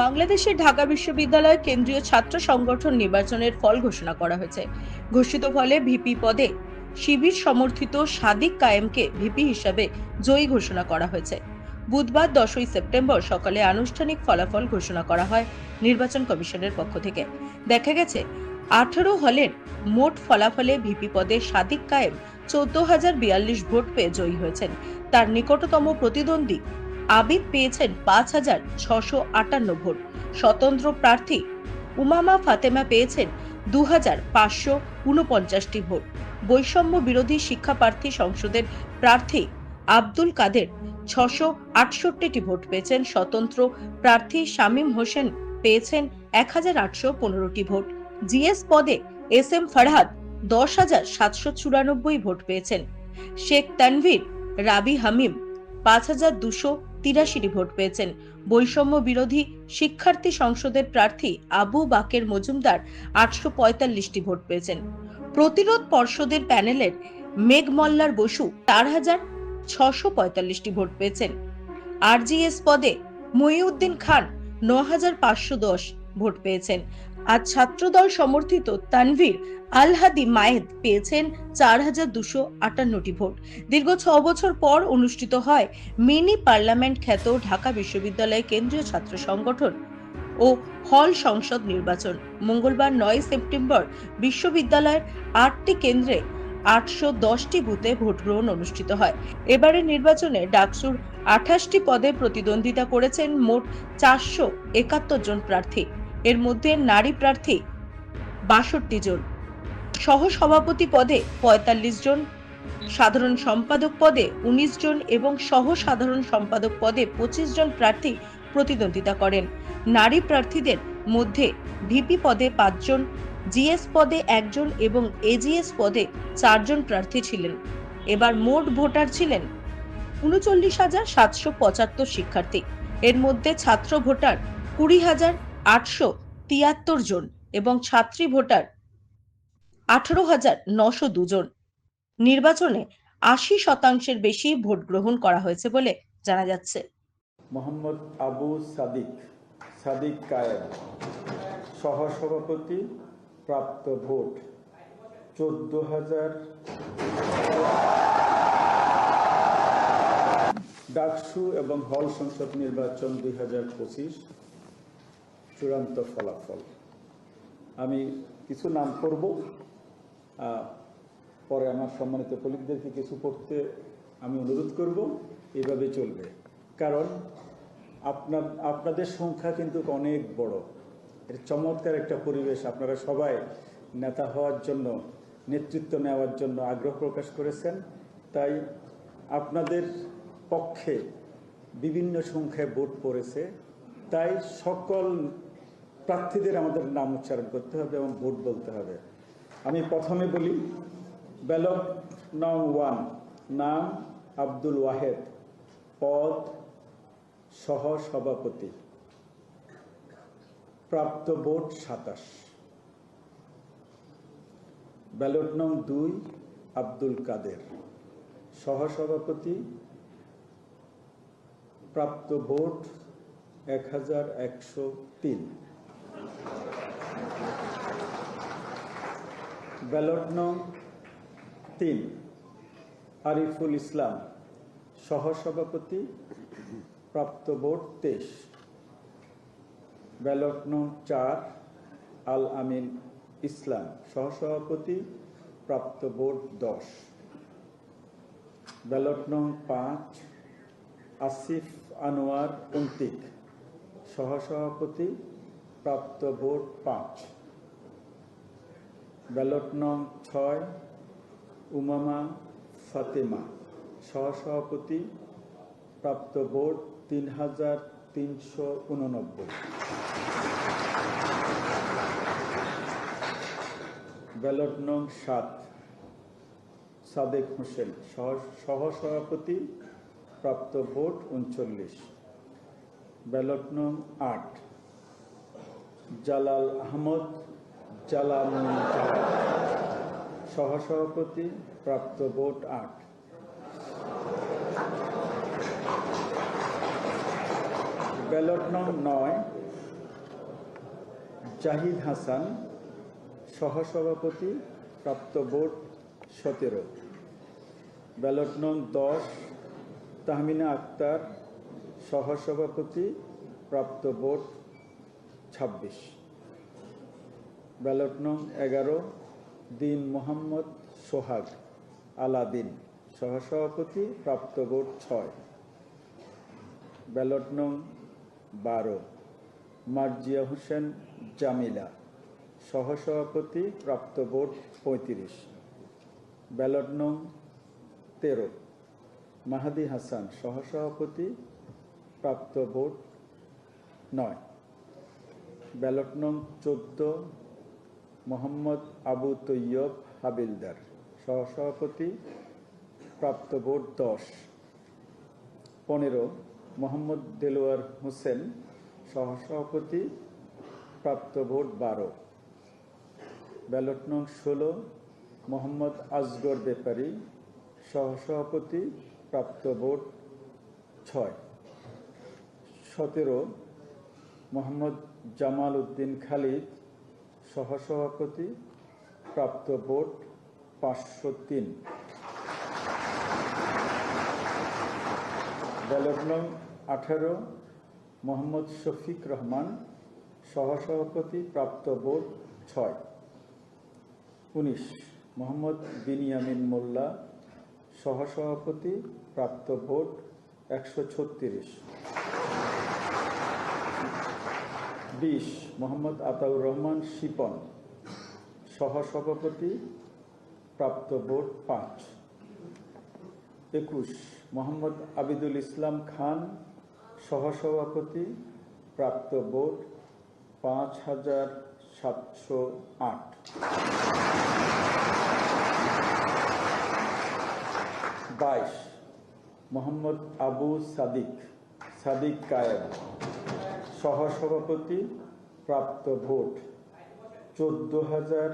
বাংলাদেশের ঢাকা বিশ্ববিদ্যালয় কেন্দ্রীয় ছাত্র সংগঠন নির্বাচনের ফল ঘোষণা করা হয়েছে। ঘোষিত ফলে ভিপি পদে শিবির সমর্থিত সাদিক কায়েমকে ভিপি হিসাবে জয়ী ঘোষণা করা হয়েছে। বুধবার দশই সেপ্টেম্বর সকালে আনুষ্ঠানিক ফলাফল ঘোষণা করা হয় নির্বাচন কমিশনের পক্ষ থেকে। দেখা গেছে, আঠারো হলের মোট ফলাফলে ভিপি পদে সাদিক কায়েম চোদ্দ হাজার বিয়াল্লিশ ভোট পেয়ে জয়ী হয়েছেন। তার নিকটতম প্রতিদ্বন্দ্বী আবিদ পেয়েছেন পাঁচ হাজার ছশো আটান্ন ভোট। স্বতন্ত্র প্রার্থী উমামা ফাতেমা পেয়েছেন দু হাজার পাঁচশো উনপঞ্চাশটি ভোট। বৈষম্য বিরোধী শিক্ষা প্রার্থী সংসদের প্রার্থী আব্দুল কাদের ছশো আটষট্টিটি ভোট পেয়েছেন। স্বতন্ত্র প্রার্থী শামীম হোসেন পেয়েছেন এক হাজার আটশো পনেরোটি ভোট। জিএস পদে এস এম ফারহাদ দশ হাজার সাতশো চুরানব্বই ভোট পেয়েছেন। শেখ তানভীর, রাবি হামিম পাঁচ হাজার দুশো তিরাশিটি ভোট পেয়েছেন। বৈষম্য বিরোধী শিক্ষার্থী সংসদের প্রার্থী আবু বাকের মজুমদার আটশো পঁয়তাল্লিশটি ভোট পেয়েছেন। প্রতিরোধ পর্ষদের প্যানেলের মেঘ মল্লার বসু চার হাজার ছশো পঁয়তাল্লিশটি ভোট পেয়েছেন। আরজিএস পদে মহিউদ্দিন খান ন হাজার পাঁচশো দশ ভোট পেয়েছেন। আর ছাত্রদল সমর্থিত তানভীর আলহাদি মায়েদ পেয়েছেন চার হাজার দুশো আটান্নটি ভোট। দীর্ঘ ছ বছর পর অনুষ্ঠিত হয় মিনি পার্লামেন্ট খ্যাত ঢাকা বিশ্ববিদ্যালয় কেন্দ্রীয় ছাত্র সংগঠন ও হল সংসদ নির্বাচন। মঙ্গলবার নয় সেপ্টেম্বর বিশ্ববিদ্যালয়ের আটটি কেন্দ্রে আটশো দশটি বুথে ভোট গ্রহণ অনুষ্ঠিত হয়। এবারের নির্বাচনে ডাকসুর আঠাশটি পদে প্রতিদ্বন্দ্বিতা করেছেন মোট চারশো একাত্তর জন প্রার্থী। এর মধ্যে নারী প্রার্থী বাষট্টি জন। সহ সভাপতি পদে পঁয়তাল্লিশ জন। সাধারণ সম্পাদক পদে উনিশ জন এবং সহ সাধারণ সম্পাদক পদে পঁচিশ জন প্রার্থী প্রতিদ্বন্দ্বিতা করেন। নারী প্রার্থীদের মধ্যে ভিপি পদে পাঁচজন জিএস পদে একজন এবং এজিএস পদে চারজন প্রার্থী ছিলেন। এবার মোট ভোটার ছিলেন উনচল্লিশ হাজার সাতশো পঁচাত্তর শিক্ষার্থী। এর মধ্যে ছাত্র ভোটার কুড়ি হাজার আটশো তিয়াত্তর জন এবং ছাত্রী ভোটার আঠারো হাজার নশো দুজন নির্বাচনে আশি শতাংশের বেশি ভোট গ্রহণ করা হয়েছে বলে জানা যাচ্ছে। মোহাম্মদ আবু সাদিক সাদিক কায়েম। সহসভাপতি প্রাপ্ত ভোট চোদ্দ হাজার। ডাকসু এবং হল সংসদ নির্বাচন দুই হাজার পঁচিশ। চূড়ান্ত ফলাফল। আমি কিছু নাম করব পরে আমার সম্মানিত কলিগদেরকে কিছু পড়তে আমি অনুরোধ করব, এভাবে চলবে। কারণ আপনার, আপনাদের সংখ্যা কিন্তু অনেক বড়। এর চমৎকার একটা পরিবেশ আপনারা সবাই নেতা হওয়ার জন্য, নেতৃত্ব নেওয়ার জন্য আগ্রহ প্রকাশ করেছেন। তাই আপনাদের পক্ষে বিভিন্ন সংখ্যায় ভোট পড়েছে। তাই সকল প্রার্থীদের আমাদের নাম উচ্চারণ করতে হবে এবং ভোট বলতে হবে। আমি প্রথমে বলি, ব্যালট নং ওয়ান, নাম আব্দুল ওয়াহেদ, পদ সহ সভাপতি। প্রাপ্ত ভোট সাতাশ। ব্যালট নং দুই, আব্দুল কাদের। সহসভাপতি প্রাপ্ত ভোট এক হাজার একশো তিন। ব্যালট নং তিন, আরিফুল ইসলাম, সহসভাপতি, প্রাপ্ত ভোট তেইশ। ব্যালট নং চার, আল আমিন ইসলাম, সহসভাপতি, প্রাপ্ত ভোট দশ। ব্যালট নং পাঁচ, আসিফ আনোয়ার অন্তিক, সহসভাপতি প্রাপ্ত ভোট পাঁচ। ব্যালট নং ছয়, উমামা ফাতেমা। সহসভাপতি, প্রাপ্ত ভোট তিন হাজার তিনশো উননব্বই। ব্যালট নং সাত, সাদেক হোসেন। সহ- সহসভাপতি, প্রাপ্ত ভোট উনচল্লিশ। ব্যালট নং আট জালাল আহমদ, জালাল সহসভাপতি, প্রাপ্ত ভোট আট। ব্যালট নং নয়, জাহিদ হাসান, সহসভাপতি, প্রাপ্ত ভোট সতেরো। ব্যালট নং দশ, তাহমিনা আক্তার, সহসভাপতি, প্রাপ্ত ভোট ছাব্বিশ। ব্যালট নং এগারো, দিন মোহাম্মদ সোহাগ আলাদিন, সহসভাপতি, প্রাপ্ত ভোট ছয়। ব্যালট নং বারো, মার্জিয়া হোসেন জামিলা, সহসভাপতি, প্রাপ্ত ভোট পঁয়ত্রিশ। ব্যালট নং তেরো, মাহাদি হাসান, সহসভাপতি, প্রাপ্ত ভোট নয়। ব্যালট নং চোদ্দ, মোহাম্মদ আবু তৈয়ব হাবিলদার, সহসভাপতি, প্রাপ্ত ভোট দশ। পনেরো, মোহাম্মদ দেলোয়ার হোসেন, সহসভাপতি, প্রাপ্ত ভোট বারো। ব্যালট নং ষোলো, মোহাম্মদ আজগর ব্যাপারী সহসভাপতি, প্রাপ্ত ভোট ছয়। সতেরো, মোহাম্মদ জামাল উদ্দিন খালিদ সহসভাপতি, প্রাপ্ত ভোট পাঁচশো তিন। ব্যালট নং আঠারো, মোহাম্মদ শফিক রহমান সহসভাপতি, প্রাপ্ত ভোট ছয়। উনিশ, মোহাম্মদ বিনিয়ামিন মোল্লা সহসভাপতি, প্রাপ্ত ভোট একশো ছত্রিশ। বিশ মোহাম্মদ আতাউর রহমান শিপন। সহসভাপতি, প্রাপ্ত ভোট পাঁচ। একুশ, মোহাম্মদ আবিদুল ইসলাম খান, সহসভাপতি, প্রাপ্ত ভোট পাঁচ হাজার সাতশো আট। বাইশ, মোহাম্মদ আবু সাদিক সাদিক কায়েব সহসভাপতি প্রাপ্ত ভোট। চোদ্দ হাজার